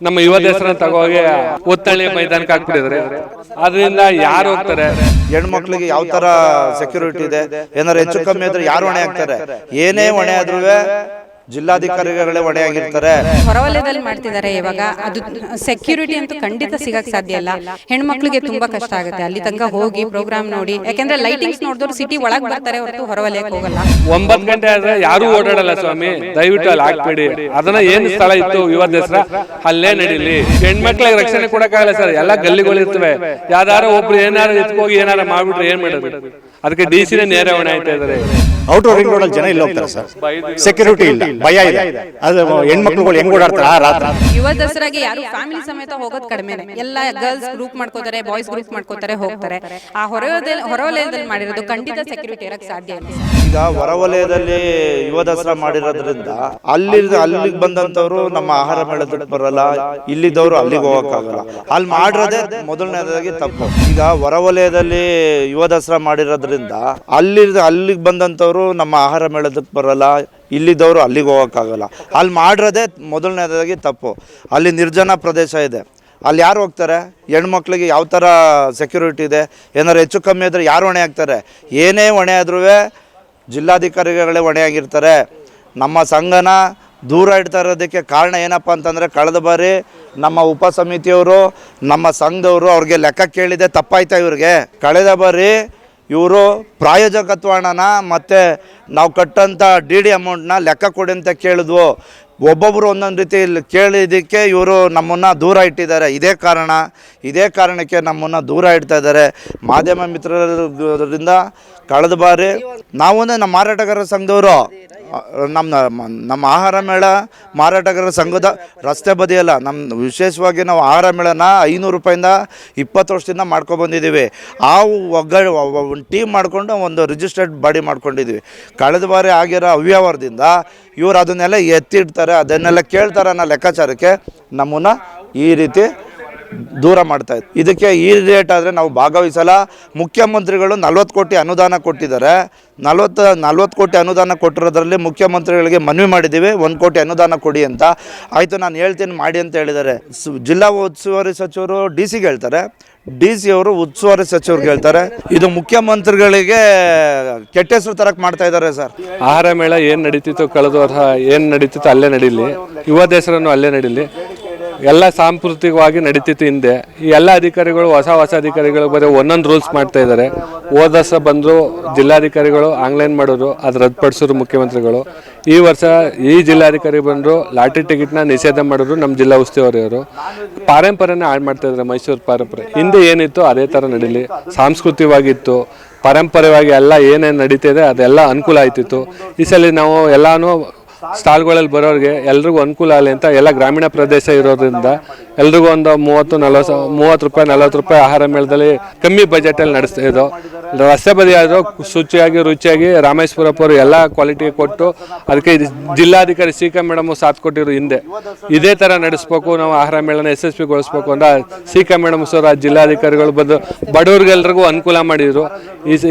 ನಮ್ಮ ಯುವ ದೇಶನ ತಗೋಗಿ ಒತ್ತಳಿ ಮೈದಾನಕ್ಕೆ ಹಾಕ್ಬಿಟ್ಟಿದ್ರೆ ಅದರಿಂದ ಯಾರು ಹೋಗ್ತಾರೆ? ಹೆಣ್ಮಕ್ಳಿಗೆ ಯಾವ ತರ ಸೆಕ್ಯೂರಿಟಿ ಇದೆ? ಏನಾದ್ರು ಹೆಚ್ಚು ಕಮ್ಮಿ ಆದ್ರೆ ಯಾರು ಹೊಣೆ ಆಗ್ತಾರೆ ಏನೇ ಹೊಣೆ ಆದ್ರೂ ಜಿಲ್ಲಾಧಿಕಾರಿಗಳೇ ಹೊಣೆ ಆಗಿರ್ತಾರೆ ಹೊರವಲಯದಲ್ಲಿ ಮಾಡ್ತಿದ್ದಾರೆ ಇವಾಗ. ಅದು ಸೆಕ್ಯೂರಿಟಿ ಅಂತೂ ಖಂಡಿತ ಸಿಗಕ್ ಸಾಧ್ಯ ಇಲ್ಲ. ಹೆಣ್ಮಕ್ಳಿಗೆ ತುಂಬಾ ಕಷ್ಟ ಆಗುತ್ತೆ. ಅಲ್ಲಿ ತನಕ ಹೋಗಿ ಪ್ರೋಗ್ರಾಮ್ ನೋಡಿ. ಯಾಕಂದ್ರೆ ಲೈಟಿಂಗ್ಸ್ ನೋಡಿದ್ರು ಸಿಟಿ ಒಳಗ್ ಬರ್ತಾರೆ ಹೊರತು ಹೊರವಲಯಕ್ಕೆ ಹೋಗಲ್ಲ. ಒಂಬತ್ ಗಂಟೆ ಆದ್ರೆ ಯಾರು ಓಡಾಡಲ್ಲ ಸ್ವಾಮಿ. ದಯವಿಟ್ಟು ಅಲ್ಲಿ ಹಾಕ್ಬೇಡಿ. ಅದನ್ನ ಏನ್ ಸ್ಥಳ ಇತ್ತು ಯುವ ದಸರಾ ಅಲ್ಲೇ ನಡೀಲಿ. ಹೆಣ್ಮಕ್ಳಿಗೆ ರಕ್ಷಣೆ ಕೊಡಕ್ಕಾಗಲ್ಲ ಸರ್. ಎಲ್ಲಾ ಗಲ್ಲಿಗಳು ಇರ್ತವೆ. ಯಾವ್ದಾರ ಒಬ್ರು ಏನಾರು ಎತ್ಕೋಗಿ ಏನಾರ ಮಾಡ್ಬಿಟ್ರೆ ಏನ್ ಮಾಡೋದು? ಅದಕ್ಕೆ ಡಿ ಸಿನೇ ನೇರ ಹೊಣೆ ಆಯ್ತಾ ಇದಾರೆ ಔಟರ್ ರಿಂಗ್ ರೋಡಲ್ಲಿ ಜನ ಇಲ್ಲ ಹೋಗ್ತಾರೆ ಸರ್. ಸೆಕ್ಯೂರಿಟಿ ಇಲ್ಲ ಭಯ ಇದೆ. ಅದು ಹೆಣ್ಮಕ್ಳುಗಳು ಹೆಂಗ್ ಓಡಾಡ್ತಾರೆ ಆ ರಾತ್ರಿ? ಯುವ ದಸರಾಗೆ ಯಾರು ಫ್ಯಾಮಿಲಿ ಸಮೇತ ಹೋಗೋದು ಕಡಿಮೆ ಎಲ್ಲ ಗರ್ಲ್ಸ್ ಗ್ರೂಪ್ ಮಾಡ್ಕೋತಾರೆ ಬಾಯ್ಸ್ ಗ್ರೂಪ್ ಮಾಡ್ಕೋತಾರೆ ಹೋಗ್ತಾರೆ. ಆ ಹೊರವಲಯದಲ್ಲಿ ಹೊರವಲಯದಲ್ಲಿ ಮಾಡಿರೋದು ಖಂಡಿತ ಸೆಕ್ಯೂರಿಟಿ ಇರಕ್ ಸಾಧ್ಯ ಇಲ್ಲ. ಈಗ ಹೊರವಲಯದಲ್ಲಿ ಯುವ ದಸರಾ ಮಾಡಿರೋದ್ರಿಂದ ಅಲ್ಲಿ ಅಲ್ಲಿಗೆ ಬಂದಂತವ್ರು ನಮ್ಮ ಆಹಾರ ಮೇಳದಕ್ಕೆ ಬರಲ್ಲ ಇಲ್ಲಿದ್ದವರು ಅಲ್ಲಿಗೆ ಹೋಗಕ್ಕಾಗಲ್ಲ. ಅಲ್ಲಿ ಮಾಡಿರೋದೇ ಮೊದಲನೇದಾಗಿ ತಪ್ಪು. ಈಗ ಹೊರವಲಯದಲ್ಲಿ ಯುವ ದಸರಾ ಮಾಡಿರೋದ್ರಿಂದ ಅಲ್ಲಿ ಅಲ್ಲಿಗೆ ಬಂದಂಥವ್ರು ನಮ್ಮ ಆಹಾರ ಮೇಳದಕ್ಕೆ ಬರಲ್ಲ, ಇಲ್ಲಿದ್ದವರು ಅಲ್ಲಿಗೆ ಹೋಗೋಕ್ಕಾಗಲ್ಲ. ಅಲ್ಲಿ ಮಾಡಿರೋದೇ ಮೊದಲನೇದಾಗಿ ತಪ್ಪು. ಅಲ್ಲಿ ನಿರ್ಜನ ಪ್ರದೇಶ ಇದೆ. ಅಲ್ಲಿ ಯಾರು ಹೋಗ್ತಾರೆ? ಹೆಣ್ಮಕ್ಳಿಗೆ ಯಾವ ಥರ ಸೆಕ್ಯೂರಿಟಿ ಇದೆ? ಏನಾದ್ರು ಹೆಚ್ಚು ಕಮ್ಮಿ ಆದರೆ ಯಾರು ಹೊಣೆ ಆಗ್ತಾರೆ? ಏನೇ ಹೊಣೆ ಆದ್ರೂ ಜಿಲ್ಲಾಧಿಕಾರಿಗಳೇ ಹೊಣೆ ಆಗಿರ್ತಾರೆ. ನಮ್ಮ ಸಂಘನ ದೂರ ಇಡ್ತಾ ಇರೋದಕ್ಕೆ ಕಾರಣ ಏನಪ್ಪ ಅಂತಂದರೆ ಕಳೆದ ಬಾರಿ ನಮ್ಮ ಉಪ ಸಮಿತಿಯವರು, ನಮ್ಮ ಸಂಘದವರು ಅವ್ರಿಗೆ ಲೆಕ್ಕ ಕೇಳಿದೆ, ತಪ್ಪಾಯ್ತಾ ಇವ್ರಿಗೆ. ಕಳೆದ ಬಾರಿ ಇವರು ಪ್ರಾಯೋಜಕತ್ವ ಹಣನ ಮತ್ತು ನಾವು ಕಟ್ಟಂಥ ಡಿ ಡಿ ಅಮೌಂಟ್ನ ಲೆಕ್ಕ ಕೊಡಿ ಅಂತ ಕೇಳಿದ್ವು. ಒಬ್ಬೊಬ್ಬರು ಒಂದೊಂದು ರೀತಿ ಕೇಳಿದ್ದಕ್ಕೆ ಇವರು ನಮ್ಮನ್ನು ದೂರ ಇಟ್ಟಿದ್ದಾರೆ. ಇದೇ ಕಾರಣ, ಇದೇ ಕಾರಣಕ್ಕೆ ನಮ್ಮನ್ನು ದೂರ ಇಡ್ತಾ ಇದ್ದಾರೆ. ಮಾಧ್ಯಮ ಮಿತ್ರರಿಂದ ಕಳೆದ ಬಾರಿ ನಾವು ನಮ್ಮ ಮಾರಾಟಗಾರರ ಸಂಘದವರು ನಮ್ಮ ನಮ್ಮ ಆಹಾರ ಮೇಳ ಮಾರಾಟಗಾರರ ಸಂಘದ ರಸ್ತೆ ಬದಿಯಲ್ಲ. ನಮ್ಮ ವಿಶೇಷವಾಗಿ ನಾವು ಆಹಾರ ಮೇಳನ ಐನೂರು ರೂಪಾಯಿಂದ ಇಪ್ಪತ್ತು ವರ್ಷದಿಂದ ಮಾಡ್ಕೊಬಂದಿದ್ದೀವಿ ಆ ಒಗ್ಗ, ಒಂದು ಟೀಮ್ ಮಾಡಿಕೊಂಡು ಒಂದು ರಿಜಿಸ್ಟರ್ಡ್ ಬಾಡಿ ಮಾಡ್ಕೊಂಡಿದ್ದೀವಿ. ಕಳೆದ ಬಾರಿ ಆಗಿರೋ ಅವ್ಯವಹಾರದಿಂದ ಇವರು ಅದನ್ನೆಲ್ಲ ಎತ್ತಿಡ್ತಾರೆ, ಅದನ್ನೆಲ್ಲ ಕೇಳ್ತಾರೆ ಅನ್ನೋ ಲೆಕ್ಕಾಚಾರಕ್ಕೆ ನಮ್ಮನ್ನು ಈ ರೀತಿ ದೂರ ಮಾಡ್ತಾ ಇತ್ತು ಇದಕ್ಕೆ ಈ ರೇಟ್ ಆದರೆ ನಾವು ಭಾಗವಹಿಸಲ್ಲ. ಮುಖ್ಯಮಂತ್ರಿಗಳು ನಲ್ವತ್ತು ಕೋಟಿ ಅನುದಾನ ಕೊಟ್ಟಿದ್ದಾರೆ. ನಲ್ವತ್ತು ನಲ್ವತ್ತು ಕೋಟಿ ಅನುದಾನ ಕೊಟ್ಟಿರೋದ್ರಲ್ಲಿ ಮುಖ್ಯಮಂತ್ರಿಗಳಿಗೆ ಮನವಿ ಮಾಡಿದ್ದೀವಿ. ಒಂದು ಕೋಟಿ ಅನುದಾನ ಕೊಡಿ ಅಂತ. ಆಯಿತು, ನಾನು ಹೇಳ್ತೀನಿ, ಮಾಡಿ ಅಂತ ಹೇಳಿದ್ದಾರೆ. ಜಿಲ್ಲಾ ಉಸ್ತುವಾರಿ ಸಚಿವರು ಡಿ ಸಿಗೆ ಹೇಳ್ತಾರೆ. ಡಿ ಸಿ ಅವರು ಉಸ್ತುವಾರಿ ಸಚಿವರು ಹೇಳ್ತಾರೆ. ಇದು ಮುಖ್ಯಮಂತ್ರಿಗಳಿಗೆ ಕೆಟ್ಟ ಹೆಸರು ತರಕ್ ಮಾಡ್ತಾ ಇದ್ದಾರೆ, ಸರ್. ಆಹಾರ ಮೇಳ ಏನು ನಡೀತಿತ್ತು ಕಳೆದ ಏನ್ ನಡೀತಿತ್ತು ಅಲ್ಲೇ ನಡೀಲಿ. ಯುವ ದೇಶರನ್ನು ಅಲ್ಲೇ ನಡೀಲಿ. ಎಲ್ಲ ಸಾಂಸ್ಕೃತಿಕವಾಗಿ ನಡೀತಿತ್ತು ಹಿಂದೆ. ಈ ಎಲ್ಲ ಅಧಿಕಾರಿಗಳು, ಹೊಸ ಹೊಸ ಅಧಿಕಾರಿಗಳು ಬರೀ ಒಂದೊಂದು ರೂಲ್ಸ್ ಮಾಡ್ತಾ ಇದ್ದಾರೆ. ಹೋದ ವರ್ಷ ಬಂದರು ಜಿಲ್ಲಾಧಿಕಾರಿಗಳು, ಆನ್ಲೈನ್ ಮಾಡೋರು, ಅದು ರದ್ದುಪಡಿಸೋರು ಮುಖ್ಯಮಂತ್ರಿಗಳು. ಈ ವರ್ಷ ಈ ಜಿಲ್ಲಾಧಿಕಾರಿ ಬಂದರು, ಲಾಟ್ರಿ ಟಿಕೆಟ್ನ ನಿಷೇಧ ಮಾಡಿದ್ರು ನಮ್ಮ ಜಿಲ್ಲಾ ಉಸ್ತುವಾರಿಯವರು. ಪಾರಂಪರೆನ ಹಾಳು ಮಾಡ್ತಾ ಇದ್ದಾರೆ ಮೈಸೂರು ಪರಂಪರೆ. ಹಿಂದೆ ಏನಿತ್ತು, ಅದೇ ಥರ ನಡೀಲಿ. ಸಾಂಸ್ಕೃತಿಕವಾಗಿತ್ತು ಪರಂಪರೆಯಾಗಿ ಎಲ್ಲ ಏನೇನು ನಡೀತಿದೆ ಅದೆಲ್ಲ ಅನುಕೂಲ ಆಯ್ತಿತ್ತು. ಈ ಸಲ ನಾವು ಎಲ್ಲಾನು ಸ್ಟಾಲ್ಗಳಲ್ಲಿ ಬರೋರಿಗೆ ಎಲ್ರಿಗೂ ಅನುಕೂಲ ಆಗಲಿ ಅಂತ ಎಲ್ಲ ಗ್ರಾಮೀಣ ಪ್ರದೇಶ ಇರೋದ್ರಿಂದ ಎಲ್ರಿಗೂ ಒಂದು ಮೂವತ್ತು, ನಲ್ವತ್ತು, ಮೂವತ್ತು ರೂಪಾಯಿ, ನಲ್ವತ್ತು ರೂಪಾಯಿ ಆಹಾರ ಮೇಳದಲ್ಲಿ ಕಮ್ಮಿ ಬಜೆಟಲ್ಲಿ ನಡೆಸ್ತಾ ಇದ್ದು ರಸ್ತೆ ಬದಿ ಆದರೂ, ಶುಚಿಯಾಗಿ, ರುಚಿಯಾಗಿ ರಾಮೇಶ್ವರಪ್ಪರು ಎಲ್ಲ ಕ್ವಾಲಿಟಿ ಕೊಟ್ಟು ಅದಕ್ಕೆ ಜಿಲ್ಲಾಧಿಕಾರಿ ಸಿ ಕೆ ಮೇಡಮು ಸಾಥ್ ಕೊಟ್ಟಿರು ಹಿಂದೆ. ಇದೇ ಥರ ನಡೆಸ್ಬೇಕು, ನಾವು ಆಹಾರ ಮೇಳನ ಯಶಸ್ವಿಗೊಳಿಸ್ಬೇಕು ಅಂತ ಸಿ ಕೆ ಮೇಡಮ್ ಸರ್, ಆ ಜಿಲ್ಲಾಧಿಕಾರಿಗಳು ಬಂದು ಬಡವ್ರಿಗೆಲ್ರಿಗೂ ಅನುಕೂಲ ಮಾಡಿದರು.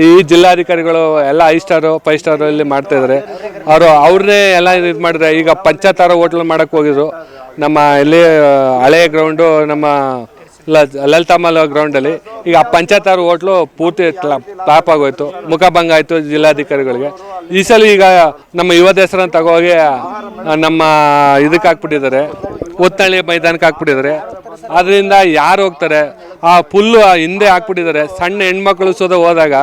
ಈ ಜಿಲ್ಲಾಧಿಕಾರಿಗಳು ಎಲ್ಲ ಐ ಸ್ಟಾರು, ಫೈವ್ ಸ್ಟಾರ್ ಇಲ್ಲಿ ಮಾಡ್ತಾಯಿದ್ದಾರೆ ಅವರು, ಅವ್ರನ್ನೇ ಎಲ್ಲ ಇದು ಮಾಡಿದ್ರೆ, ಈಗ ಪಂಚತಾರ ಹೋಟ್ಲ್ ಮಾಡಕ್ಕೆ ಹೋಗಿದ್ರು. ನಮ್ಮ ಇಲ್ಲಿ ಹಳೆ ಹಳೆಯ ಗ್ರೌಂಡು ನಮ್ಮ ಲಲಿತಾಮಲ್ ಗ್ರೌಂಡಲ್ಲಿ ಈಗ ಆ ಪಂಚತಾರು ಹೋಟ್ಲು ಪೂರ್ತಿ ಟಾಪ್ ಆಗೋಯ್ತು. ಮುಖಭಂಗ ಆಯಿತು ಜಿಲ್ಲಾಧಿಕಾರಿಗಳಿಗೆ. ಈ ಸಲ ಈಗ ನಮ್ಮ ಯುವ ದೇಶರನ್ನ ತಗೋಗಿ ನಮ್ಮ ಇದಕ್ಕೆ ಹಾಕ್ಬಿಟ್ಟಿದ್ದಾರೆ. ಒತ್ತಳ್ಳಿ ಮೈದಾನಕ್ಕೆ ಹಾಕ್ಬಿಟ್ಟಿದ್ದಾರೆ. ಅದರಿಂದ ಯಾರು ಹೋಗ್ತಾರೆ? ಆ ಫುಲ್ಲು ಹಿಂದೆ ಹಾಕ್ಬಿಟ್ಟಿದ್ದಾರೆ. ಸಣ್ಣ ಹೆಣ್ಮಕ್ಳು ಸೋದ ಹೋದಾಗ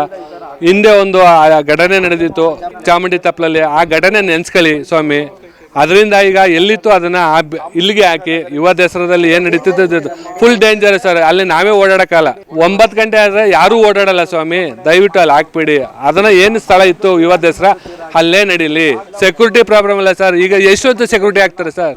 ಹಿಂದೆ ಒಂದು, ಆ, ಘಟನೆ ನಡೆದಿತ್ತು ಚಾಮುಂಡಿ ತಪ್ಪಲಲ್ಲಿ. ಆ ಘಟನೆ ನೆನೆಸ್ಕೊಳ್ಳಿ ಸ್ವಾಮಿ. ಅದರಿಂದ ಈಗ ಎಲ್ಲಿತ್ತು ಅದನ್ನು ಆ ಬ್- ಇಲ್ಲಿಗೆ ಹಾಕಿ, ಯುವ ದಸರಾದಲ್ಲಿ ಏನು ನಡೀತಿದ್ದು ಫುಲ್ ಡೇಂಜರ್ ಸರ್ ಅಲ್ಲಿ ನಾವೇ ಓಡಾಡೋಕ್ಕಲ್ಲ ಒಂಬತ್ತು ಗಂಟೆ ಆದರೆ ಯಾರೂ ಓಡಾಡಲ್ಲ ಸ್ವಾಮಿ. ದಯವಿಟ್ಟು ಅಲ್ಲಿ ಹಾಕ್ಬಿಡಿ. ಅದನ್ನು ಏನು ಸ್ಥಳ ಇತ್ತು ಯುವ ದಸರಾ? ಅಲ್ಲೇ ನಡೀಲಿ. ಸೆಕ್ಯೂರಿಟಿ ಪ್ರಾಬ್ಲಮ್ ಇಲ್ಲ ಸರ್ ಈಗ ಎಷ್ಟೊತ್ತು ಸೆಕ್ಯೂರಿಟಿ ಹಾಕ್ತಾರೆ ಸರ್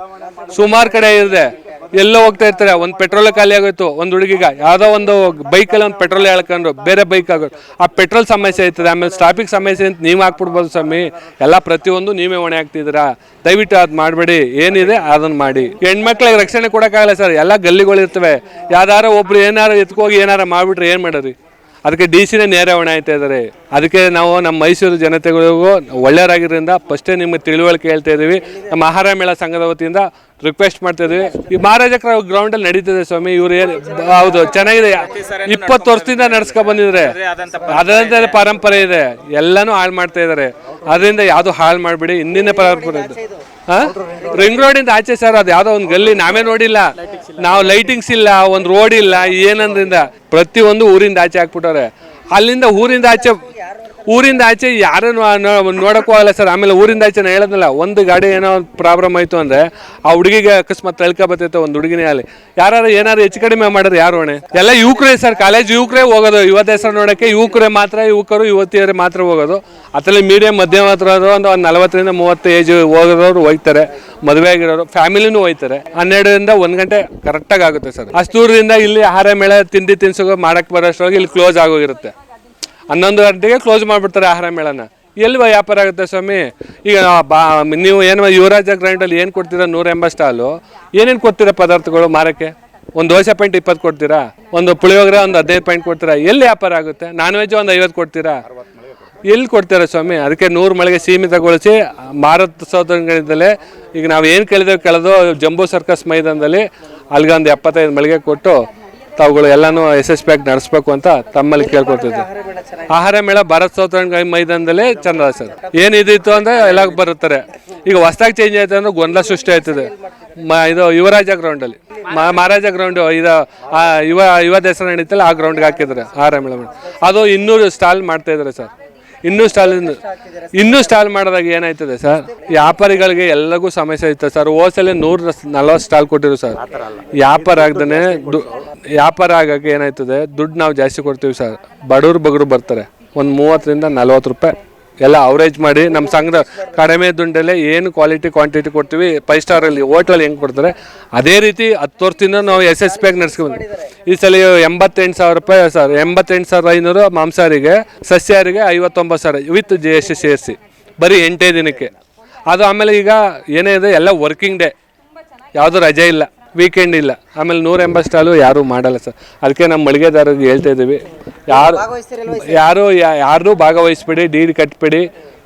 ಸುಮಾರು ಕಡೆ ಇದೆ. ಎಲ್ಲೋ ಹೋಗ್ತಾ ಇರ್ತಾರೆ. ಒಂದು ಪೆಟ್ರೋಲ್ ಖಾಲಿ ಆಗೋಯ್ತು, ಒಂದು ಹುಡುಗಿಗ. ಯಾವುದೋ ಒಂದು ಬೈಕಲ್ಲಿ ಒಂದು ಪೆಟ್ರೋಲ್ ಹೇಳ್ಕೊಂಡು ಬೇರೆ ಬೈಕ್ ಆಗೋದು ಆ ಪೆಟ್ರೋಲ್ ಸಮಸ್ಯೆ ಆಯ್ತದೆ ಆಮೇಲೆ ಟ್ರಾಫಿಕ್ ಸಮಸ್ಯೆ ಅಂತ ನೀವು ಹಾಕ್ಬಿಡ್ಬೋದು ಸ್ವಾಮಿ. ಎಲ್ಲ ಪ್ರತಿಯೊಂದು ನೀವೇ ಹೊಣೆ ಆಗ್ತಿದ್ದೀರಾ ದಯವಿಟ್ಟು ಅದು ಮಾಡಬೇಡಿ. ಏನಿದೆ ಅದನ್ನು ಮಾಡಿ. ಹೆಣ್ಮಕ್ಳಿಗೆ ರಕ್ಷಣೆ ಕೊಡೋಕ್ಕಾಗಲ್ಲ ಸರ್. ಎಲ್ಲ ಗಲ್ಲಿಗಳು ಇರ್ತವೆ. ಯಾವ್ದಾರ ಒಬ್ರು ಏನಾರು ಎತ್ಕೋಗಿ ಏನಾರ ಮಾಡಿಬಿಟ್ರೆ ಏನು ಮಾಡೋರಿ ಅದಕ್ಕೆ ಡಿ ಸಿನೇ ನೇರ ಹೊಣೆ ಇದ್ದಾರೆ. ಅದಕ್ಕೆ ನಾವು ನಮ್ಮ ಮೈಸೂರು ಜನತೆಗಳಿಗೂ ಒಳ್ಳೆಯರಾಗಿರೋದ್ರಿಂದ ಫಸ್ಟೇ ನಿಮಗೆ ತಿಳುವಳಿಕೆ ಹೇಳ್ತಾ ಇದ್ದೀವಿ. ನಮ್ಮ ಆಹಾರ ಮೇಳ ಸಂಘದ ವತಿಯಿಂದ ರಿಕ್ವೆಸ್ಟ್ ಮಾಡ್ತಾ ಇದ್ದೀವಿ. ಈ ಮಹಾರಾಜ ಗ್ರೌಂಡಲ್ಲಿ ನಡೀತದೆ ಸ್ವಾಮಿ, ಇವ್ರು ಏನು ಹೌದು, ಚೆನ್ನಾಗಿದೆ. ಇಪ್ಪತ್ತು ವರ್ಷದಿಂದ ನಡೆಸ್ಕೊ ಬಂದಿದ್ರೆ ಅದರಂತೆ ಪರಂಪರೆ ಇದೆ. ಎಲ್ಲನೂ ಹಾಳು ಮಾಡ್ತಾ ಇದ್ದಾರೆ. ಅದರಿಂದ ಯಾವುದು ಹಾಳು ಮಾಡಿಬಿಡಿ. ಹಿಂದಿನ ಪರಂಪರೆ ಇದೆ ರೋಡ್ ಇಂದ ಆಚೆ ಸರ್ ಅದು ಯಾವ್ದೋ ಒಂದು ಗಲ್ಲಿ, ನಾವೇ ನೋಡಿಲ್ಲ. ನಾವು ಲೈಟಿಂಗ್ಸ್ ಇಲ್ಲ, ಒಂದು ರೋಡ್ ಇಲ್ಲ, ಏನಂದ್ರಿಂದ ಒಂದು ಊರಿಂದ ಆಚೆ ಹಾಕ್ಬಿಟ್ಟವ್ರೆ. ಅಲ್ಲಿಂದ ಊರಿಂದ ಆಚೆ ಊರಿಂದ ಆಚೆ ಯಾರನ್ನು ನೋಡಕ್ಕೂ ಆಗಲ್ಲ ಸರ್. ಆಮೇಲೆ ಊರಿಂದ ಆಚೆ ನಾನು ಹೇಳೋದಿಲ್ಲ ಒಂದು ಗಾಡಿ ಏನೋ ಪ್ರಾಬ್ಲಮ್ ಆಯಿತು ಅಂದರೆ ಆ ಹುಡುಗಿಗೆ ಅಕಸ್ಮಾತ್ ತಳ್ಕ ಬರ್ತೈತೆ ಒಂದು ಹುಡುಗಿನೇ ಅಲ್ಲಿ ಯಾರು ಏನಾದ್ರು ಹೆಚ್ಚು ಕಡಿಮೆ ಮಾಡಿದ್ರೆ ಯಾರು ಹೊಣೆ? ಎಲ್ಲ ಯುವಕರೇ ಸರ್. ಕಾಲೇಜ್ ಯುವಕರೇ ಹೋಗೋದು. ಯುವತ ಹೆಸರು ನೋಡೋಕ್ಕೆ ಯುವಕರೇ ಮಾತ್ರ, ಯುವಕರು, ಯುವತಿಯರೇ ಮಾತ್ರ ಹೋಗೋದು. ಅದರಲ್ಲಿ ಮೀಡಿಯಂ, ಮಧ್ಯಮ ಹತ್ರ ಒಂದು ಒಂದು ನಲವತ್ತರಿಂದ ಮೂವತ್ತು ಏಜ್ ಹೋಗೋದವ್ರು ಹೋಗ್ತಾರೆ. ಮದುವೆ ಆಗಿರೋರು, ಫ್ಯಾಮಿಲಿನೂ ಹೋಯ್ತಾರೆ ಹನ್ನೆರಡರಿಂದ ಒಂದು ಗಂಟೆ ಕರೆಕ್ಟಾಗಿ ಆಗುತ್ತೆ ಸರ್. ಅಷ್ಟು ದೂರದಿಂದ ಇಲ್ಲಿ ಆಹಾರ ಮೇಳ ತಿಂಡಿ ತಿನಿಸು ಮಾಡಕ್ಕೆ ಬರೋಷ್ಟರೊಳಗೆ ಇಲ್ಲಿ ಕ್ಲೋಸ್ ಆಗೋಗಿರುತ್ತೆ. ಹನ್ನೊಂದು ಗಂಟೆಗೆ ಕ್ಲೋಸ್ ಮಾಡಿಬಿಡ್ತಾರೆ ಆಹಾರ ಮೇಳನ. ಎಲ್ಲಿ ವ್ಯಾಪಾರ ಆಗುತ್ತೆ ಸ್ವಾಮಿ? ಈಗ ಬಾ, ನೀವು ಏನು ಯುವರಾಜ ಗ್ರೈಂಡಲ್ಲಿ ಏನು ಕೊಡ್ತೀರಾ ನೂರ ಎಂಬತ್ತು ಸ್ಟಾಲು ಏನೇನು ಕೊಡ್ತೀರಾ ಪದಾರ್ಥಗಳು ಮಾರಕ್ಕೆ? ಒಂದು ದೋಸೆ ಪಾಯಿಂಟ್ ಇಪ್ಪತ್ತು ಕೊಡ್ತೀರಾ? ಒಂದು ಪುಳಿಯೋಗರೆ ಒಂದು ಹದಿನೈದು ಪಾಯಿಂಟ್ ಕೊಡ್ತೀರಾ? ಎಲ್ಲಿ ವ್ಯಾಪಾರ ಆಗುತ್ತೆ? ನಾನ್ ವೆಜ್ ಒಂದು ಐವತ್ತು ಕೊಡ್ತೀರಾ? ಎಲ್ಲಿ ಕೊಡ್ತೀರಾ ಸ್ವಾಮಿ? ಅದಕ್ಕೆ ನೂರು ಮಳೆಗೆ ಸೀಮಿತಗೊಳಿಸಿ ಮಾರುತ ಸೌಧಗಳಿಂದಲೇ ಈಗ ನಾವು ಏನು ಕೇಳಿದೇವೆ ಕೇಳೋದು ಜಂಬೂ ಸರ್ಕಸ್ ಮೈದಾನದಲ್ಲಿ ಅಲ್ಲಿಗೆ ಒಂದು ಎಪ್ಪತ್ತೈದು ಮಳಿಗೆ ಕೊಟ್ಟು ತಾವುಗಳು ಎಲ್ಲನೂ ಎಸ್ ಎಸ್ ಪಿ ಆಗಿ ನಡೆಸ್ಬೇಕು ಅಂತ ತಮ್ಮಲ್ಲಿ ಕೇಳ್ಕೊಳ್ತಿದ್ದೆ ಆಹಾರ ಮೇಳ ಭಾರತ್ ಸೌತ್ರ ಮೈದಾನದಲ್ಲಿ ಚಂದ ಸರ್. ಏನು ಇದಿತ್ತು ಅಂದ್ರೆ ಎಲ್ಲ ಬರುತ್ತಾರೆ. ಈಗ ಹೊಸದಾಗಿ ಚೇಂಜ್ ಆಯ್ತು ಅಂದ್ರೆ ಗೊಂದಲ ಸೃಷ್ಟಿ ಆಯ್ತದೆ. ಮ ಇದು ಯುವರಾಜ ಗ್ರೌಂಡಲ್ಲಿ ಮಹಾರಾಜ ಗ್ರೌಂಡ್ ಇದು ಆ ಯುವ ಯುವ ದಸರಾ ನಡೀತಲ್ಲ ಆ ಗ್ರೌಂಡ್ಗೆ ಹಾಕಿದ್ದಾರೆ ಆಹಾರ ಮೇಳ. ಅದು ಇನ್ನೂರು ಸ್ಟಾಲ್ ಮಾಡ್ತಾ ಇದ್ದಾರೆ ಸರ್. ಇನ್ನೂ ಸ್ಟಾಲ್ ಇನ್ನೂ ಸ್ಟಾಲ್ ಮಾಡಿದಾಗ ಏನಾಯ್ತದೆ ಸರ್? ವ್ಯಾಪಾರಿಗಳಿಗೆ ಎಲ್ಲರಿಗೂ ಸಮಸ್ಯೆ ಇತ್ತು ಸರ್. ಹೋಲ್ಸೇಲ್ ನೂರ ನಲ್ವತ್ತು ಸ್ಟಾಲ್ ಕೊಟ್ಟಿರು ಸರ್. ವ್ಯಾಪಾರ ಆಗದೇ ವ್ಯಾಪಾರ ಆಗಕ್ಕೆ ಏನಾಯ್ತದೆ? ದುಡ್ಡು ನಾವು ಜಾಸ್ತಿ ಕೊಡ್ತೀವಿ ಸರ್. ಬಡವ್ರು ಬಗರು ಬರ್ತಾರೆ. ಒಂದು ಮೂವತ್ತರಿಂದ ನಲ್ವತ್ತು ರೂಪಾಯಿ. ಎಲ್ಲ ಅವರೇಜ್ ಮಾಡಿ ನಮ್ಮ ಸಂಘದ ಕಡಿಮೆ ದುಂಡೆಲ್ಲೇ ಏನು ಕ್ವಾಲಿಟಿ ಕ್ವಾಂಟಿಟಿ ಕೊಡ್ತೀವಿ. ಫೈವ್ ಸ್ಟಾರಲ್ಲಿ ಹೋಟ್ಲಲ್ಲಿ ಹೆಂಗೆ ಕೊಡ್ತಾರೆ? ಅದೇ ರೀತಿ ಹತ್ತು ವರ್ಷದಿಂದ ನಾವು ಎಸ್ ಎಸ್ ಪಿ ನಡೆಸ್ಕೊಂಡು ಈ ಸಲ ಎಂಬತ್ತೆಂಟು ಸಾವಿರ ರೂಪಾಯಿ ಸರ್ ಎಂಬತ್ತೆಂಟು ಸಾವಿರದ ಐನೂರು ಮಾಂಸಾಹಾರಿಗೆ ಸಸ್ಯಾರಿಗೆ ಐವತ್ತೊಂಬತ್ತು ಸಾವಿರ ವಿತ್ ಜಿ ಎಸ್ ಟಿ ಸೇರಿಸಿ ಬರೀ ಎಂಟೇ ದಿನಕ್ಕೆ. ಅದು ಆಮೇಲೆ ಈಗ ಏನೇ ಇದೆ, ಎಲ್ಲ ವರ್ಕಿಂಗ್ ಡೇ ಯಾವುದೂ ರಜೆ ಇಲ್ಲ. ವೀಕೆಂಡ್ ಇಲ್ಲ. ಆಮೇಲೆ ನೂರ ಎಂಬತ್ತು ಸ್ಟಾಲು ಯಾರೂ ಮಾಡಲ್ಲ ಸರ್ ಅದಕ್ಕೆ ನಮ್ಮ ಮಳಿಗೆದಾರರಿಗೆ ಹೇಳ್ತಾ ಇದ್ದೀವಿ. ಯಾರು ಯಾರು ಯಾರನ್ನೂ ಭಾಗವಹಿಸ್ಬೇಡಿ ಡೀಡ್ ಕಟ್ಬೇಡಿ.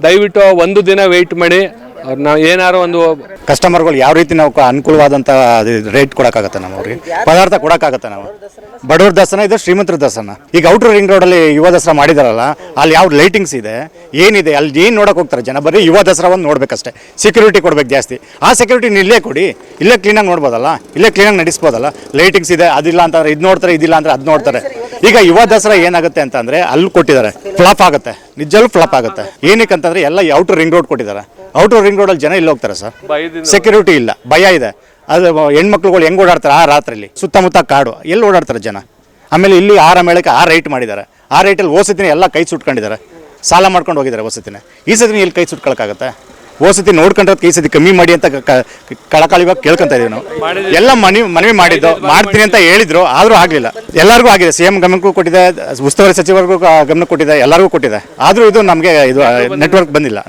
ದಯವಿಟ್ಟು ಒಂದು ದಿನ ವೆಯ್ಟ್ ಮಾಡಿ. ಅವ್ರನ್ನ ಏನಾರು ಒಂದು ಕಸ್ಟಮರ್ಗಳು ಯಾವ ರೀತಿ ನಾವು ಅನುಕೂಲವಾದಂಥ ರೇಟ್ ಕೊಡೋಕ್ಕಾಗತ್ತೆ ನಾವು ಅವ್ರಿಗೆ? ಪದಾರ್ಥ ಕೊಡೋಕ್ಕಾಗತ್ತೆ ನಾವು. ಬಡವ್ರ ದರ್ಶನ ಇದು ಶ್ರೀಮಂತರ ದರ್ಶನ. ಈಗ ಔಟರ್ ರಿಂಗ್ ರೋಡಲ್ಲಿ ಯುವ ದಸರಾ ಮಾಡಿದಾರಲ್ಲ, ಅಲ್ಲಿ ಯಾವ ಲೈಟಿಂಗ್ಸ್ ಇದೆ, ಏನಿದೆ, ಅಲ್ಲಿ ಏನು ನೋಡಕ್ಕೆ ಹೋಗ್ತಾರೆ ಜನ? ಬರೀ ಯುವ ದಸರಾ ಒಂದು ನೋಡ್ಬೇಕಷ್ಟೇ. ಸೆಕ್ಯೂರಿಟಿ ಕೊಡ್ಬೇಕು ಜಾಸ್ತಿ. ಆ ಸೆಕ್ಯೂರಿಟಿ ಇಲ್ಲೇ ಕೊಡಿ. ಇಲ್ಲೇ ಕ್ಲೀನಾಗಿ ನೋಡ್ಬೋದಲ್ಲ? ಇಲ್ಲೇ ಕ್ಲೀನಾಗಿ ನಡೆಸ್ಬೋದಲ್ಲ? ಲೈಟಿಂಗ್ಸ್ ಇದೆ, ಅದಿಲ್ಲ ಅಂತಂದ್ರೆ ಇದು ನೋಡ್ತಾರೆ, ಇದಿಲ್ಲ ಅಂದರೆ ಅದು ನೋಡ್ತಾರೆ. ಈಗ ಯುವ ದಸರಾ ಏನಾಗುತ್ತೆ ಅಂತಂದರೆ, ಅಲ್ಲಿ ಕೊಟ್ಟಿದ್ದಾರೆ. ಫ್ಲಾಪ್ ಆಗುತ್ತೆ. ನಿಜಲ್ಲೂ ಫ್ಲಾಪ್ ಆಗುತ್ತೆ. ಏನಕ್ಕೆ ಅಂತಂದ್ರೆ ಎಲ್ಲ ಔಟರ್ ರಿಂಗ್ ರೋಡ್ ಕೊಟ್ಟಿದ್ದಾರೆ. ಔಟರ್ ರಿಂಗ್ ರೋಡಲ್ಲಿ ಜನ ಇಲ್ಲಿ ಹೋಗ್ತಾರೆ ಸರ್. ಸೆಕ್ಯೂರಿಟಿ ಇಲ್ಲ ಭಯ ಇದೆ. ಅದು ಹೆಣ್ಮಕ್ಳುಗಳು ಹೆಂಗೆ ಓಡಾಡ್ತಾರೆ ಆ ರಾತ್ರಿಲಿ. ಸುತ್ತಮುತ್ತ ಕಾಡು ಎಲ್ಲಿ ಓಡಾಡ್ತಾರೆ ಜನ? ಆಮೇಲೆ ಇಲ್ಲಿ ಆರ ಮೇಳಕ್ಕೆ ಆ ರೈಟ್ ಮಾಡಿದ್ದಾರೆ. ಆ ರೈಟಲ್ಲಿ ಓಸತಿನ ಎಲ್ಲ ಕೈ ಸುಟ್ಕೊಂಡಿದ್ದಾರೆ. ಸಾಲ ಮಾಡ್ಕೊಂಡು ಹೋಗಿದ್ದಾರೆ ಓಸತಿನ ಈ ಸತಿನ ಇಲ್ಲಿ ಕೈ ಸುಟ್ಕೊಳಕ್ಕಾಗತ್ತೆ? ಓಸತಿ ನೋಡ್ಕೊಂಡ್ರೆ ಈ ಸತಿ ಕಮ್ಮಿ ಮಾಡಿ ಅಂತ ಕ- ಕ- ಕಳಕಳಿವಾಗ ಕೇಳ್ಕೊಂತ ಇದೀವಿ ನಾವು. ಎಲ್ಲ ಮನವಿ ಮನವಿ ಮಾಡಿದ್ದು. ಮಾಡ್ತೀನಿ ಅಂತ ಹೇಳಿದ್ರು ಆದ್ರೂ ಆಗಲಿಲ್ಲ. ಎಲ್ಲರಿಗೂ ಆಗಿದೆ. ಸಿಎಂ ಗಮನಕ್ಕೂ ಕೊಟ್ಟಿದೆ ಉಸ್ತುವಾರಿ ಸಚಿವರಿಗೂ ಗಮನಕ್ಕೆ ಗಮನ ಕೊಟ್ಟಿದೆ ಎಲ್ಲರಿಗೂ ಕೊಟ್ಟಿದೆ. ಆದ್ರೂ ಇದು ನಮಗೆ ಇದು ನೆಟ್ವರ್ಕ್ ಬಂದಿಲ್ಲ.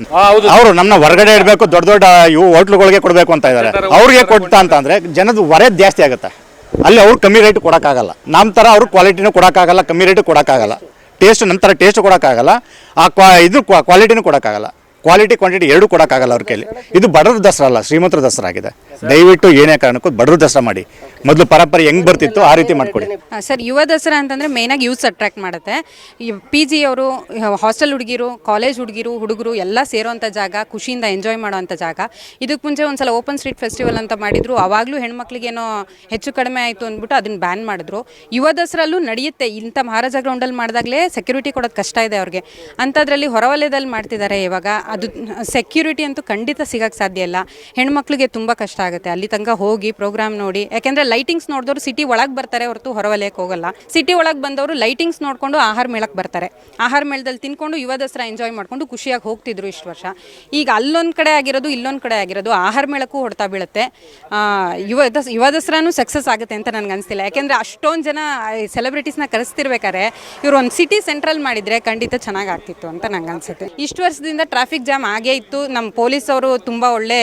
ಅವರು ನಮ್ಮನ್ನ ಹೊರಗಡೆ ಇಡಬೇಕು ದೊಡ್ಡ ದೊಡ್ಡ ಇವು ಹೋಟ್ಲುಗಳಿಗೆ ಕೊಡಬೇಕು ಅಂತ ಇದ್ದಾರೆ ಅವ್ರಿಗೆ ಕೊಡ್ತಾ ಅಂತ ಅಂದ್ರೆ ಜನದ ಹೊರೆ ಜಾಸ್ತಿ ಆಗುತ್ತೆ. ಅಲ್ಲಿ ಅವ್ರು ಕಮ್ಮಿ ರೇಟ್ ಕೊಡೋಕ್ಕಾಗಲ್ಲ. ನಮ್ಮ ಥರ ಅವ್ರು ಕ್ವಾಲಿಟಿನೂ ಕೊಡೋಕ್ಕಾಗಲ್ಲ ಕಮ್ಮಿ ರೇಟು ಕೊಡೋಕ್ಕಾಗಲ್ಲ. ಟೇಸ್ಟ್ ನಮ್ಮ ಥರ ಟೇಸ್ಟ್ ಕೊಡೋಕ್ಕಾಗಲ್ಲ. ಆ ಕ್ವಾ ಇದು ಕ್ವಾಲಿಟಿನೂ ಕೊಡೋಕ್ಕಾಗಲ್ಲ. ಕ್ವಾಲಿಟಿ ಕ್ವಾಂಟಿಟಿ ಎರಡೂ ಕೊಡೋಕ್ಕಾಗಲ್ಲ ಅವ್ರ ಕೈಲಿ. ಇದು ಬಡವ್ರ ದಸರಾ ಅಲ್ಲ ಶ್ರೀಮಂತರ ದಸರಾ ಆಗಿದೆ. ದಯವಿಟ್ಟು ಏನೇ ಕಾರಣಕ್ಕೂ ಬಡವ್ರ ದಸರಾ ಮಾಡಿ. ಮೊದಲು ಪರಂಪರೆ ಹೆಂಗ್ ಬರ್ತಿತ್ತು ಆ ರೀತಿ ಮಾಡಿಕೊಡಿ. ಸರ್ ಯುವ ದಸರಾ ಅಂತಂದರೆ ಮೇಯ್ನಾಗಿ ಯೂತ್ಸ್ ಅಟ್ರಾಕ್ಟ್ ಮಾಡುತ್ತೆ. ಈ ಪಿ ಜಿ ಅವರು ಹಾಸ್ಟೆಲ್ ಹುಡುಗಿರು ಕಾಲೇಜ್ ಹುಡುಗಿರು ಹುಡುಗರು ಎಲ್ಲ ಸೇರೋವಂಥ ಜಾಗ ಖುಷಿಯಿಂದ ಎಂಜಾಯ್ ಮಾಡೋವಂಥ ಜಾಗ. ಇದಕ್ಕೆ ಮುಂಚೆ ಒಂದು ಸಲ ಓಪನ್ ಸ್ಟ್ರೀಟ್ ಫೆಸ್ಟಿವಲ್ ಅಂತ ಮಾಡಿದ್ರು. ಅವಾಗಲೂ ಹೆಣ್ಮಕ್ಳಿಗೇನೋ ಹೆಚ್ಚು ಕಡಿಮೆ ಆಯಿತು ಅಂದ್ಬಿಟ್ಟು ಅದನ್ನು ಬ್ಯಾನ್ ಮಾಡಿದ್ರು. ಯುವ ದಸರಲ್ಲೂ ನಡೆಯುತ್ತೆ. ಇಂಥ ಮಹಾರಾಜ ಗ್ರೌಂಡಲ್ಲಿ ಮಾಡಿದಾಗಲೇ ಸೆಕ್ಯೂರಿಟಿ ಕೊಡೋದು ಕಷ್ಟ ಇದೆ ಅವ್ರಿಗೆ. ಅಂಥದ್ರಲ್ಲಿ ಹೊರವಲಯದಲ್ಲಿ ಮಾಡ್ತಿದ್ದಾರೆ ಇವಾಗ. ಅದು ಸೆಕ್ಯೂರಿಟಿ ಅಂತೂ ಖಂಡಿತ ಸಿಗಕ್ಕೆ ಸಾಧ್ಯ ಇಲ್ಲ. ಹೆಣ್ಮಕ್ಳಿಗೆ ತುಂಬ ಕಷ್ಟ ಆಗುತ್ತೆ. ಅಲ್ಲಿ ತನಕ ಹೋಗಿ ಪ್ರೋಗ್ರಾಮ್ ನೋಡಿ, ಯಾಕೆಂದರೆ ಲೈಟಿಂಗ್ಸ್ ನೋಡಿದವರು ಸಿಟಿ ಒಳಗೆ ಬರ್ತಾರೆ ಹೊರತು ಹೊರವಲಯಕ್ಕೆ ಹೋಗಲ್ಲ. ಸಿಟಿ ಒಳಗೆ ಬಂದವರು ಲೈಟಿಂಗ್ಸ್ ನೋಡಿಕೊಂಡು ಆಹಾರ ಮೇಳಕ್ಕೆ ಬರ್ತಾರೆ. ಆಹಾರ ಮೇಳದಲ್ಲಿ ತಿನ್ಕೊಂಡು ಯುವ ದಸರಾ ಎಂಜಾಯ್ ಮಾಡಿಕೊಂಡು ಖುಷಿಯಾಗಿ ಹೋಗ್ತಿದ್ರು ಇಷ್ಟು ವರ್ಷ. ಈಗ ಅಲ್ಲೊಂದು ಕಡೆ ಆಗಿರೋದು, ಇಲ್ಲೊಂದು ಕಡೆ ಆಗಿರೋದು ಆಹಾರ ಮೇಳಕ್ಕೂ ಹೊಡ್ತಾ ಬೀಳುತ್ತೆ. ಯುವ ದಸ್, ಯುವ ದಸರಾನು ಸಕ್ಸಸ್ ಆಗುತ್ತೆ ಅಂತ ನನಗೆ ಅನಿಸ್ತಿಲ್ಲ. ಯಾಕೆಂದರೆ ಅಷ್ಟೊಂದು ಜನ ಸೆಲೆಬ್ರಿಟೀಸ್ನ ಕರೆಸ್ತಿರ್ಬೇಕಾದ್ರೆ ಇವರು ಒಂದು ಸಿಟಿ ಸೆಂಟ್ರಲ್ ಮಾಡಿದರೆ ಖಂಡಿತ ಚೆನ್ನಾಗಿ ಆಗ್ತಿತ್ತು ಅಂತ ನಂಗೆ ಅನ್ಸುತ್ತೆ. ಇಷ್ಟು ವರ್ಷದಿಂದ ಟ್ರಾಫಿಕ್ ಜಾಮ್ ಆಗೇ ಇತ್ತು. ನಮ್ಮ ಪೊಲೀಸ್ ಅವರು ತುಂಬ ಒಳ್ಳೆ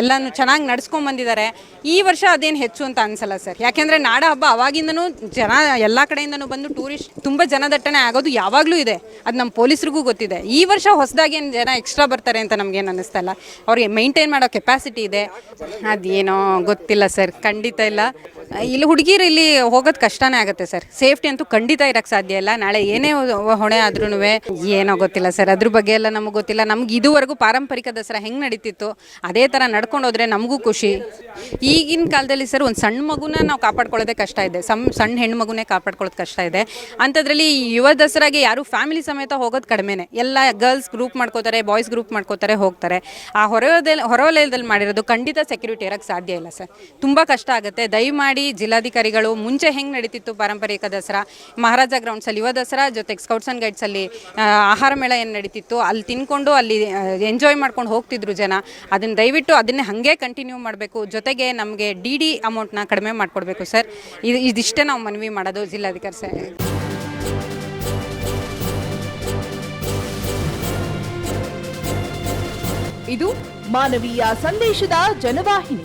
ಎಲ್ಲನೂ ಚೆನ್ನಾಗಿ ನಡ್ಸ್ಕೊಂಬಂದಿದ್ದಾರೆ ಈ ವರ್ಷ ಅದೇನು ಹೆಚ್ಚು ಅಂತ ಅನ್ಸಲ್ಲ ಸರ್. ಯಾಕೆಂದರೆ ನಾಡ ಹಬ್ಬ ಅವಾಗಿಂದನೂ ಜನ ಎಲ್ಲ ಕಡೆಯಿಂದನೂ ಬಂದು ಟೂರಿಸ್ಟ್, ತುಂಬ ಜನದಟ್ಟಣೆ ಆಗೋದು ಯಾವಾಗಲೂ ಇದೆ. ಅದು ನಮ್ಮ ಪೊಲೀಸ್ರಿಗೂ ಗೊತ್ತಿದೆ. ಈ ವರ್ಷ ಹೊಸದಾಗಿ ಏನು ಜನ ಎಕ್ಸ್ಟ್ರಾ ಬರ್ತಾರೆ ಅಂತ ನಮಗೇನು ಅನ್ನಿಸ್ತಾ ಇಲ್ಲ. ಅವ್ರಿಗೆ ಮೈಂಟೈನ್ ಮಾಡೋ ಕೆಪಾಸಿಟಿ ಇದೆ. ಅದೇನೋ ಗೊತ್ತಿಲ್ಲ ಸರ್. ಖಂಡಿತ ಇಲ್ಲ. ಇಲ್ಲಿ ಹುಡುಗಿರು ಇಲ್ಲಿ ಹೋಗೋದು ಕಷ್ಟನೇ ಆಗುತ್ತೆ ಸರ್. ಸೇಫ್ಟಿ ಅಂತೂ ಖಂಡಿತ ಇರೋಕ್ಕೆ ಸಾಧ್ಯ ಇಲ್ಲ. ನಾಳೆ ಏನೇ ಹೊಣೆ ಆದ್ರೂ ಏನೋ ಗೊತ್ತಿಲ್ಲ ಸರ್. ಅದ್ರ ಬಗ್ಗೆ ಎಲ್ಲ ನಮಗೆ ಗೊತ್ತಿಲ್ಲ. ನಮ್ಗೆ ಇದುವರೆಗೂ ಪಾರಂಪರಿಕ ದಸರಾ ಹೆಂಗೆ ನಡೀತಿತ್ತು? ಅದೇ ಥರ ನಡ್ಕೊಂಡು ಹೋದ್ರೆ ನಮಗೂ ಖುಷಿ. ಈಗಿನ ಕಾಲದಲ್ಲಿ ಸರ್ ಒಂದು ಸಣ್ಣ ಮಗುನ ನಾವು ಕಾಪಾಡ್ಕೊಳ್ಳೋದೇ ಕಷ್ಟ ಇದೆ. ಸಮ್ ಸಣ್ಣ ಹೆಣ್ಣು ಮಗುನೇ ಕಾಪಾಡ್ಕೊಳ್ಳೋದು ಕಷ್ಟ ಇದೆ. ಅಂಥದ್ರಲ್ಲಿ ಯುವ ದಸರಾಗೆ ಯಾರು ಫ್ಯಾಮಿಲಿ ಸಮೇತ ಹೋಗೋದು ಕಡಿಮೆನೆ. ಎಲ್ಲ ಗರ್ಲ್ಸ್ ಗ್ರೂಪ್ ಮಾಡ್ಕೋತಾರೆ, ಬಾಯ್ಸ್ ಗ್ರೂಪ್ ಮಾಡ್ಕೋತಾರೆ, ಹೋಗ್ತಾರೆ. ಆ ಹೊರವದಲ್ಲಿ ಹೊರವಲಯದಲ್ಲಿ ಮಾಡಿರೋದು ಖಂಡಿತ ಸೆಕ್ಯೂರಿಟಿ ಇರೋಕ್ಕೆ ಸಾಧ್ಯ ಇಲ್ಲ ಸರ್. ತುಂಬ ಕಷ್ಟ ಆಗುತ್ತೆ. ದಯಮಾಡಿ ಜಿಲ್ಲಾಧಿಕಾರಿಗಳು ಮುಂಚೆ ಹೆಂಗೆ ನಡೀತಿತ್ತು ಪಾರಂಪರಿಕ ದಸರಾ? ಮಹಾರಾಜ ಗ್ರೌಂಡ್ಸಲ್ಲಿ ಯುವ ದಸರಾ ಜೊತೆಗೆ ಸ್ಕೌಟ್ಸ್ ಆ್ಯಂಡ್ ಗೈಡ್ಸಲ್ಲಿ ಆಹಾರ ಮೇಳ ಏನು ನಡೀತಿತ್ತು? ಅಲ್ಲಿ ತಿನ್ಕೊಂಡು ಅಲ್ಲಿ ಎಂಜಾಯ್ ಮಾಡ್ಕೊಂಡು ಹೋಗ್ತಿದ್ರು ಜನ. ಅದನ್ನು ದಯವಿಟ್ಟು ಅದನ್ನೇ ಹಾಗೆ ಕಂಟಿನ್ಯೂ ಮಾಡಬೇಕು. ಜೊತೆಗೆ ನಮಗೆ ಡಿ ಡಿ ಅಮೌಂಟ್ನ ಕಡಿಮೆ ಮಾಡಿಕೊಡ್ಬೇಕು ಸರ್ ಇದು, ಇದಿಷ್ಟೇ ನಾವು ಮನವಿ ಮಾಡೋದು, ಜಿಲ್ಲಾಧಿಕಾರಿ ಸರ್. ಇದು ಮಾನವೀಯ ಸಂದೇಶದ ಜನವಾಹಿನಿ.